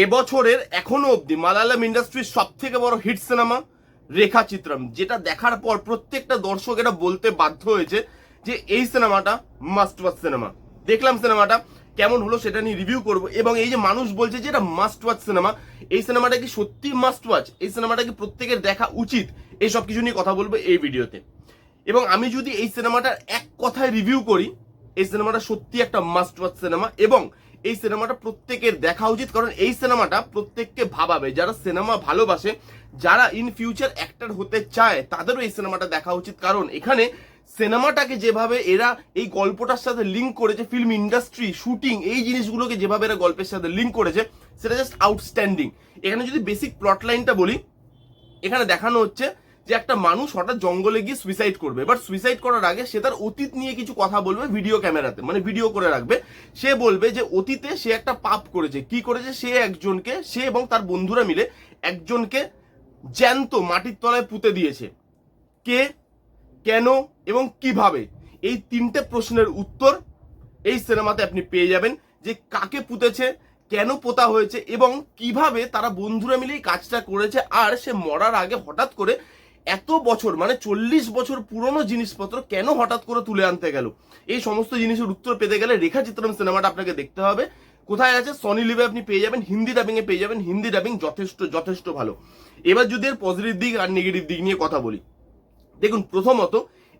এবছরের এখনও অবধি মালায়ালাম ইন্ডাস্ট্রির সব থেকে বড় হিট সিনেমা রেখা চিত্রম যেটা দেখার পর প্রত্যেকটা দর্শক এটা বলতে বাধ্য হয়েছে যে এই সিনেমাটা মাস্ট ওয়াচ সিনেমা দেখলাম সিনেমাটা কেমন হলো সেটা নিয়ে রিভিউ করব, এবং এই যে মানুষ বলছে যে এটা মাস্ট ওয়াচ সিনেমা এই সিনেমাটা কি সত্যি মাস্ট ওয়াচ এই সিনেমাটা কি প্রত্যেকের দেখা উচিত? এই সব কিছু নিয়ে কথা বলব এই ভিডিওতে। এবং আমি যদি এই সিনেমাটার এক কথায় রিভিউ করি, এই সিনেমাটা সত্যি একটা মাস্ট ওয়াচ সিনেমা এবং এই সিনেমাটা প্রত্যেকের দেখা উচিত, কারণ এই সিনেমাটা প্রত্যেককে ভাবাবে। যারা সিনেমা ভালোবাসে, যারা ইন ফিউচার অ্যাক্টর হতে চায়, তাদেরও এই সিনেমাটা দেখা উচিত। কারণ এখানে সিনেমাটাকে যেভাবে এরা এই গল্পটার সাথে লিঙ্ক করেছে ফিল্ম ইন্ডাস্ট্রি শুটিং এই জিনিসগুলোকে যেভাবে এরা গল্পের সাথে লিঙ্ক করেছে, সেটা জাস্ট আউটস্ট্যান্ডিং এখানে যদি বেসিক প্লট লাইনটা বলি, এখানে দেখানো হচ্ছে যে একটা মানুষ হঠাৎ জঙ্গলে গিয়ে সুইসাইড করবে। বাট সুইসাইড করার আগে সে তার অতীত নিয়ে কিছু কথা বলবে ভিডিও ক্যামেরাতে মানে ভিডিও করে রাখবে। সে বলবে যে অতীতে সে একটা পাপ করেছে। কি করেছে? সে একজনকে, সে এবং তার বন্ধুরা মিলে একজনকে জ্যান্ত মাটির তলায় পুঁতে দিয়েছে। কে? কেন? এবং কীভাবে? এই তিনটে প্রশ্নের উত্তর এই সিনেমাতে আপনি পেয়ে যাবেন যে কাকে পুঁতেছে, কেন পোতা হয়েছে এবং কীভাবে তারা বন্ধুরা মিলে এই কাজটা করেছে। আর সে মরার আগে হঠাৎ করে এত বছর মানে চল্লিশ বছর পুরনো জিনিসপত্র কেন হঠাৎ করে তুলে আনতে গেল? এই সমস্ত জিনিসের উত্তর পেতে গেলে রেখা চিত্রম সিনেমাটা আপনাকে দেখতে হবে। কোথায় আছে? সনি লিভে আপনি পেয়ে যাবেন, হিন্দি ডাবিং এ পেয়ে যাবেন, হিন্দি ডাবিং যথেষ্ট যথেষ্ট ভালো। এবার যদি এর পজিটিভ দিক আর নেগেটিভ দিক নিয়ে কথা বলি। দেখুন, প্রথমত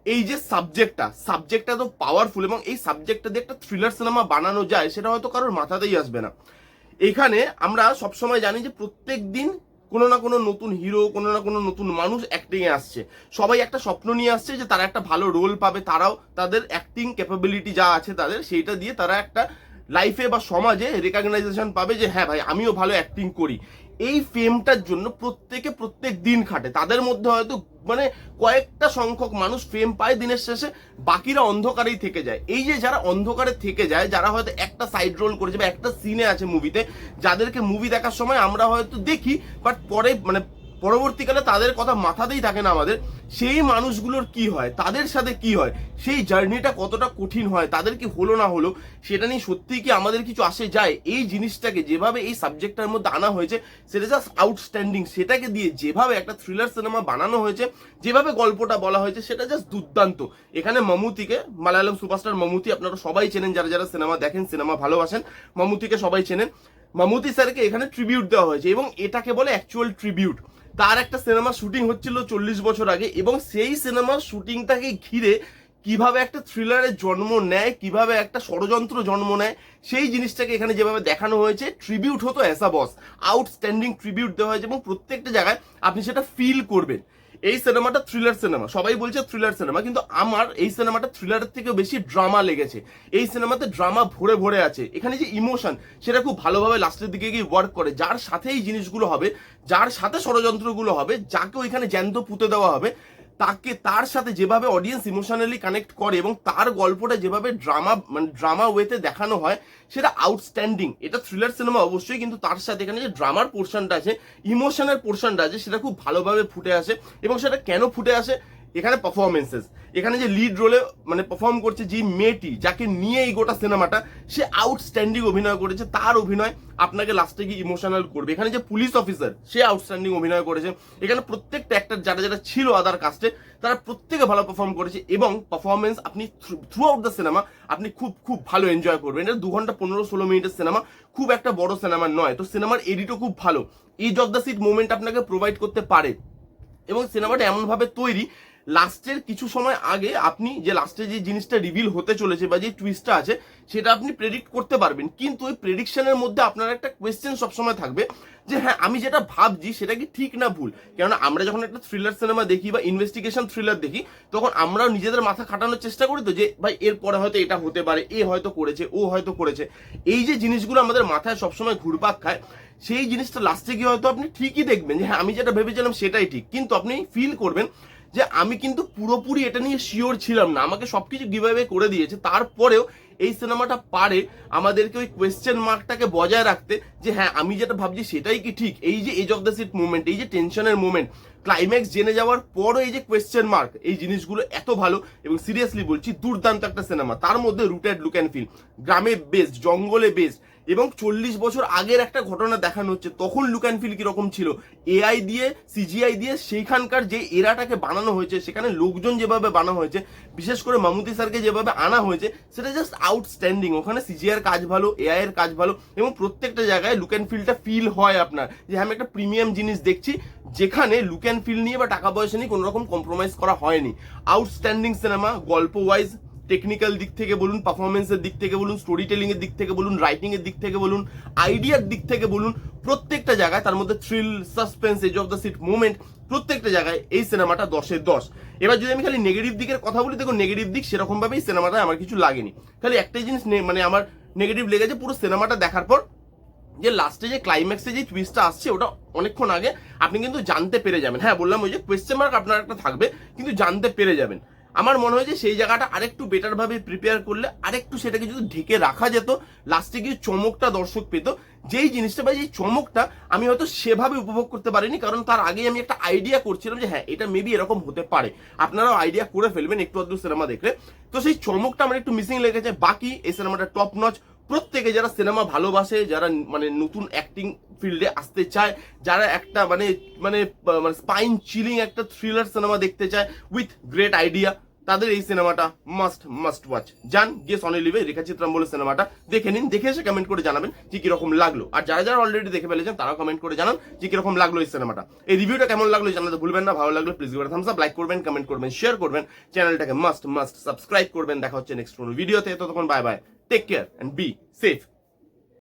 এই যে সাবজেক্টটা সাবজেক্টটা তো পাওয়ারফুল এবং এই সাবজেক্টটা দিয়ে একটা থ্রিলার সিনেমা বানানো যায়, সেটা হয়তো কারোর মাথাতেই আসবে না। এখানে আমরা সবসময় জানি যে প্রত্যেক দিন কোনো না কোনো নতুন হিরো কোনো না কোনো নতুন মানুষ অ্যাক্টিংয়ে আসছে। সবাই একটা স্বপ্ন নিয়ে আসছে যে তারা একটা ভালো রোল পাবে, তারাও তাদের অ্যাক্টিং ক্যাপাবিলিটি যা আছে তাদের, সেইটা দিয়ে তারা একটা লাইফে বা সমাজে রেকগনাইজেশন পাবে যে হ্যাঁ ভাই, আমিও ভালো অ্যাক্টিং করি। এই ফেমটার জন্য প্রত্যেকে প্রত্যেক দিন খাটে। তাদের মধ্যে হয়তো মানে কয়েকটা সংখ্যক মানুষ ফেম পায় দিনের শেষে, বাকিরা অন্ধকারেই থেকে যায়। এই যে যারা অন্ধকারে থেকে যায়, যারা হয়তো একটা সাইড রোল করেছে বা একটা সিনে আছে মুভিতে যাদেরকে মুভি দেখার সময় আমরা হয়তো দেখি বাট পরে মানে পরবর্তীকালে তাদের কথা মাথাতেই থাকে না আমাদের, সেই মানুষগুলোর কি হয়, তাদের সাথে কি হয়, সেই জার্নিটা কতটা কঠিন হয়, তাদের কি হলো না হলো, সেটা নিয়ে সত্যিই কি আমাদের কিছু আসে যায়? এই জিনিসটাকে যেভাবে এই সাবজেক্টটার মধ্যে আনা হয়েছে, সেটা জাস্ট আউটস্ট্যান্ডিং সেটাকে দিয়ে যেভাবে একটা থ্রিলার সিনেমা বানানো হয়েছে, যেভাবে গল্পটা বলা হয়েছে, সেটা জাস্ট দুর্দান্ত। এখানে মমুতিকে, মালায়ালাম সুপারস্টার মমুতি, আপনারা সবাই চেনেন, যারা যারা সিনেমা দেখেন সিনেমা ভালোবাসেন, মমুতিকে সবাই চেনেন। মামুতি স্যারকে এখানে ট্রিবিউট দেওয়া হয়েছে এবং এটাকে বলে অ্যাকচুয়াল ট্রিবিউট তার একটা সিনেমা শুটিং হচ্ছিল চল্লিশ বছর আগে এবং সেই সিনেমার শুটিংটাকে ঘিরে কীভাবে একটা থ্রিলারের জন্ম নেয়, কীভাবে একটা ষড়যন্ত্র জন্ম নেয়, সেই জিনিসটাকে এখানে যেভাবে দেখানো হয়েছে ট্রিবিউট হতো অ্যাসা বস আউটস্ট্যান্ডিং ট্রিবিউট দেওয়া হয়েছে এবং প্রত্যেকটা জায়গায় আপনি সেটা ফিল করবেন। এই সিনেমাটা থ্রিলার সিনেমা সবাই বলছে থ্রিলার সিনেমা কিন্তু আমার এই সিনেমাটা থ্রিলারের থেকে বেশি ড্রামা লেগেছে। এই সিনেমাতে ড্রামা ভরে ভরে আছে। এখানে যে ইমোশন সেটা খুব ভালোভাবে লাস্টের দিকে গিয়ে ওয়ার্ক করে। যার সাথে এই জিনিসগুলো হবে, যার সাথে ষড়যন্ত্রগুলো হবে, যাকে ওইখানে জ্যান্ত পুঁতে দেওয়া হবে তাকে তার সাথে যেভাবে অডিয়েন্স ইমোশনালি কানেক্ট করে এবং তার গল্পটা যেভাবে ড্রামা মানে ড্রামা ওয়েতে দেখানো হয়, সেটা আউটস্ট্যান্ডিং এটা থ্রিলার সিনেমা অবশ্যই, কিন্তু তার সাথে এখানে যে ড্রামার পোর্শনটা আছে ইমোশনের পোর্শনটা আছে, সেটা খুব ভালোভাবে ফুটে আসে এবং সেটা কেন ফুটে আসে এখানে পারফরমেন্সেস এখানে যে লিড রোলে মানে পারফর্ম করছে যে মেয়েটি, যাকে নিয়ে এই গোটা সিনেমাটা সে আউটস্ট্যান্ডিং অভিনয় করেছে, তার অভিনয় আপনাকে লাস্টে গিয়ে ইমোশনাল করবে। এখানে যে পুলিশ অফিসার সে আউটস্ট্যান্ডিং অভিনয় করেছে। এখানে প্রত্যেকটা অ্যাক্টর যারা যারা ছিল আদার কাস্টে তারা প্রত্যেকে ভালো পারফর্ম করেছে এবং পারফরমেন্স আপনি থ্রু আউট দ্য সিনেমা আপনি খুব খুব ভালো এনজয় করবেন। এটা দু ঘণ্টা পনেরো ষোলো মিনিটের সিনেমা খুব একটা বড় সিনেমা নয়। তো সিনেমার এডিটও খুব ভালো। Edge of the seat movement আপনাকে প্রোভাইড করতে পারে। এবং সিনেমাটা এমনভাবে তৈরি লাস্টের কিছু সময় আগে আপনি যে লাস্টে যে জিনিসটা রিভিল হতে চলেছে বা যে টুইস্টটা আছে, সেটা আপনি প্রেডিক্ট করতে পারবেন। কিন্তু ওই প্রেডিকশনের মধ্যে আপনার একটা কোয়েশ্চেন সবসময় থাকবে যে হ্যাঁ আমি যেটা ভাবছি সেটা কি ঠিক না ভুল? কেননা আমরা যখন একটা থ্রিলার সিনেমা দেখি বা ইনভেস্টিগেশন থ্রিলার দেখি, তখন আমরাও নিজেদের মাথা খাটানোর চেষ্টা করি তো যে, ভাই, এরপরে হয়তো এটা হতে পারে, এ হয়তো করেছে, ও হয়তো করেছে। এই যে জিনিসগুলো আমাদের মাথায় সবসময় ঘুরপাক খায়, সেই জিনিসটা লাস্টে গিয়ে হয়তো আপনি ঠিকই দেখবেন যে হ্যাঁ আমি যেটা ভেবেছিলাম সেটাই ঠিক। কিন্তু আপনি ফিল করবেন যে আমি কিন্তু পুরোপুরি এটা নিয়ে শিওর ছিলাম না। আমাকে সব সবকিছু গিভাবে করে দিয়েছে। তারপরেও এই সিনেমাটা পারে আমাদেরকে ওই কোয়েশ্চেন মার্কটাকে বজায় রাখতে যে হ্যাঁ আমি যেটা ভাবছি সেটাই কি ঠিক? এই যে edge of the seat movement এই যে টেনশনের মুভমেন্ট ক্লাইম্যাক্স জেনে যাওয়ার পরও এই যে কোয়েশ্চেন মার্ক এই জিনিসগুলো এত ভালো এবং সিরিয়াসলি বলছি দুর্দান্ত একটা সিনেমা তার মধ্যে রুটেড লুক অ্যান্ড ফিল গ্রামে বেস্ট জঙ্গলে বেস্ট এবং চল্লিশ বছর আগের একটা ঘটনা দেখানো হচ্ছে। তখন লুক অ্যান্ড ফিল কীরকম ছিল? এআই দিয়ে সিজিআই দিয়ে সেইখানকার যে এরাটাকে বানানো হয়েছে, সেখানে লোকজন যেভাবে বানানো হয়েছে, বিশেষ করে মামুতি স্যারকে যেভাবে আনা হয়েছে, সেটা জাস্ট আউটস্ট্যান্ডিং ওখানে সিজিআর কাজ ভালো এআই এর কাজ ভালো, এবং প্রত্যেকটা জায়গায় লুক অ্যান্ড ফিলটা ফিল হয় আপনার। যে আমি একটা প্রিমিয়াম জিনিস দেখছি, যেখানে লুক অ্যান্ড ফিল নিয়ে বা টাকা পয়সা নিয়ে কোনো রকম কম্প্রোমাইজ করা হয়নি। আউটস্ট্যান্ডিং সিনেমা গল্প ওয়াইজ টেকনিক্যাল দিক থেকে বলুন পারফরমেন্সের দিক থেকে বলুন স্টোরি টেলিং এর দিক থেকে বলুন রাইটিং এর দিক থেকে বলুন আইডিয়ার দিক থেকে বলুন, প্রত্যেকটা জায়গায় তার মধ্যে thrill suspense edge of the seat movement প্রত্যেকটা জায়গায় এই সিনেমাটা দশের দশ। এবার যদি আমি খালি নেগেটিভ দিকের কথা বলি দেখো নেগেটিভ দিক সেরকম ভাবে এই সিনেমাটা আমার কিছু লাগেনি। খালি একটাই জিনিস মানে আমার নেগেটিভ লেগেছে পুরো সিনেমাটা দেখার পর যে লাস্টে যে ক্লাইম্যাক্সে যে টুইস্টটা আসছে, ওটা অনেকক্ষণ আগে আপনি কিন্তু জানতে পেরে যাবেন। হ্যাঁ বললাম ওই যে কোয়েশ্চেন মার্ক আপনার একটা থাকবে, কিন্তু জানতে পেরে যাবেন। আমার মনে হয় যে সেই জায়গাটা আরেকটু বেটারভাবে প্রিপেয়ার করলে আরেকটু সেটাকে যদি ঢেকে রাখা যেত লাস্টে গিয়ে চমকটা দর্শক পেত। যেই জিনিসটা বা যেই চমকটা আমি হয়তো সেভাবে উপভোগ করতে পারিনি, কারণ তার আগেই আমি একটা আইডিয়া করছিলাম যে হ্যাঁ এটা মেবি এরকম হতে পারে। আপনারাও আইডিয়া করে ফেলবেন, একটু আধটু সিনেমা দেখলে। তো সেই চমকটা আমার একটু মিসিং লেগেছে। বাকি এই সিনেমাটা টপ নচ প্রত্যেকে যারা সিনেমা ভালোবাসে, যারা মানে নতুন অ্যাক্টিং ফিল্ডে আসতে চায়, যারা একটা মানে মানে মানে স্পাইন চিলিং একটা থ্রিলার সিনেমা দেখতে চায় উইথ গ্রেট আইডিয়া তাদের এই সিনেমাটা মাস্ট মাস্ট ওয়াচ যান, গিয়ে সনি লিভে রেখা চিত্রাম বলে সিনেমাটা দেখে নিন, দেখে এসে কমেন্ট করে জানাবেন যে কীরকম লাগল। আর যারা যারা অলরেডি দেখে ফেলেছেন, তারাও কমেন্ট করে জানান যে কীরকম লাগল এই সিনেমাটা। এই রিভিউটা কেমন লাগল জানাতে ভুলবেন না, ভালো লাগল প্লিজ থামস আপ লাইক করবেন কমেন্ট করবেন শেয়ার করবেন চ্যানেলটাকে মাস্ট মাস্ট সাবস্ক্রাইব করবেন। দেখা হচ্ছে নেক্সট কোনো ভিডিওতে ততক্ষণ bye bye take care and be safe